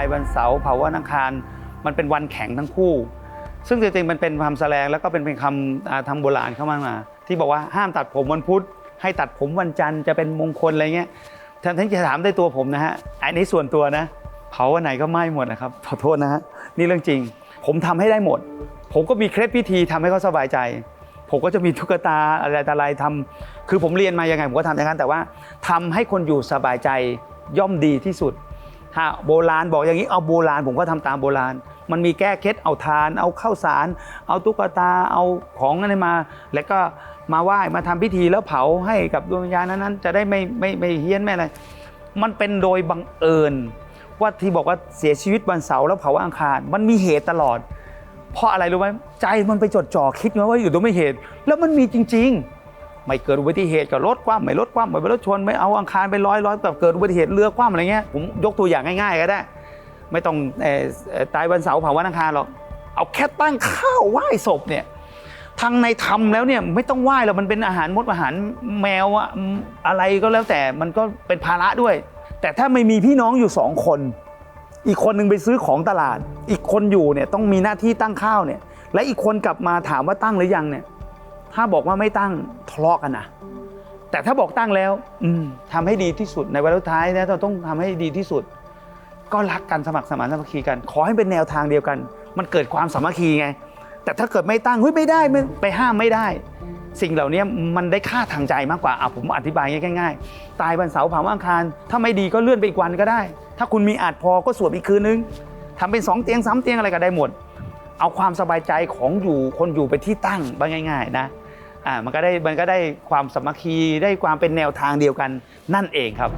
ายวันเสาร์เผาวันอังคาร มันเป็นวันแข็งทั้งคู่ ซึ่งจริงๆมันเป็นคำแสดงแล้วก็เป็นเป็นคำทางโบราณเข้ามา ที่บอกว่าห้ามตัดผมวันพุธให้ตัดผมวันจันทร์จะเป็นมงคลอะไรเงี้ยท่านท่านจะถามได้ตัวผมนะฮะอันนี้ส่วนตัวนะ เผาวันไหนก็ไหม้หมดนะครับขอโทษนะฮะนี่เรื่องจริง ผมทำให้ได้หมด ผมก็มีเคล็ดพิธีทำให้เขาสบายใจ ผมก็จะมีตุ๊กตาอะไรต่อะไรทำคือผมเรียนมายังไงผมก็ทำอย่างนั้นแต่ว่าทำให้คนอยู่สบายใจย่อมดีที่สุด ถ้าโบราณบอกอย่างนี้เอาโบราณผมก็ทำตามโบราณ มันมีแก้เคล็ดเอาทาน เอาข้าวสาร เอาตุ๊กตาเอาของอะไรมา แล้วก็มาไหว้มาทำพิธีแล้วเผาให้กับดวงวิญญาณนั้นๆจะได้ไม่ไม่ไม่เฮี้ยนไม่อะไรมันเป็นโดยบังเอิญว่าที่บอกว่าเสียชีวิตวันเสาร์แล้วเผาวันอังคาร มันมีเหตุตลอด เพราะอะไรรู้ไหมใจมันไปจดจ่อคิดว่าอยู่ตรงไม่เหตุ แล้วมันมีจริง ๆ ไม่เกิดอุบัติเหตุกับรถคว่ำไม่รถคว่ำไม่รถชนไม่เอาอังคารไปร้อยร้อยแบบเกิดอุบัติเหตุเรือคว่ำอะไรเงี้ยผมยกตัวอย่างง่าย ๆ ก็ได้ ไม่ต้องตายวันเสาร์เผาวันอังคารหรอกเอาแค่ตั้งข้าวไหว้ศพเนี่ยทางในธรรมแล้วเนี่ยไม่ต้องไหว้หรอกมันเป็นอาหารมดอาหารแมวอะอะไรก็แล้วแต่มันก็เป็นภาระด้วย แต่ถ้าไม่มีพี่น้องอยู่สองคน อีกคนหนึ่งไปซื้อของตลาด อีกคนอยู่เนี่ยต้องมีหน้าที่ตั้งข้าวเนี่ยและอีกคนกลับมาถามว่าตั้งหรือยังเนี่ยถ้าบอกว่าไม่ตั้ง ทะเลาะกันนะแต่ถ้าบอกตั้งแล้ว อืมทำให้ดีที่สุดในวันสุดท้ายนะเราต้องทำให้ดีที่สุด ก็รักกันสมัครสมานสามัคคีกัน ขอให้เป็นแนวทางเดียวกัน มันเกิดความสามัคคีไง แต่ถ้าเกิดไม่ตั้งเฮ้ยไม่ได้ไม่ไปห้ามไม่ได้ สิ่งเหล่านี้มันได้ค่าทางใจมากกว่าอะผมอธิบายง่ายๆ ตายวันเสาร์เผาอังคาร ถ้าไม่ดีก็เลื่อนไปอีกวันก็ได้ ถ้าคุณมีอาจพอก็สวดอีกคืนนึงทำเป็นสองเตียงสามเตียงอะไรก็ได้หมด เอาความสบายใจของอยู่คนอยู่ไปที่ตั้งบ้างง่าย ๆ นะ อ่ามันก็ได้มันก็ได้ความสามัคคีได้ความเป็นแนวทางเดียวกันนั่นเองครับ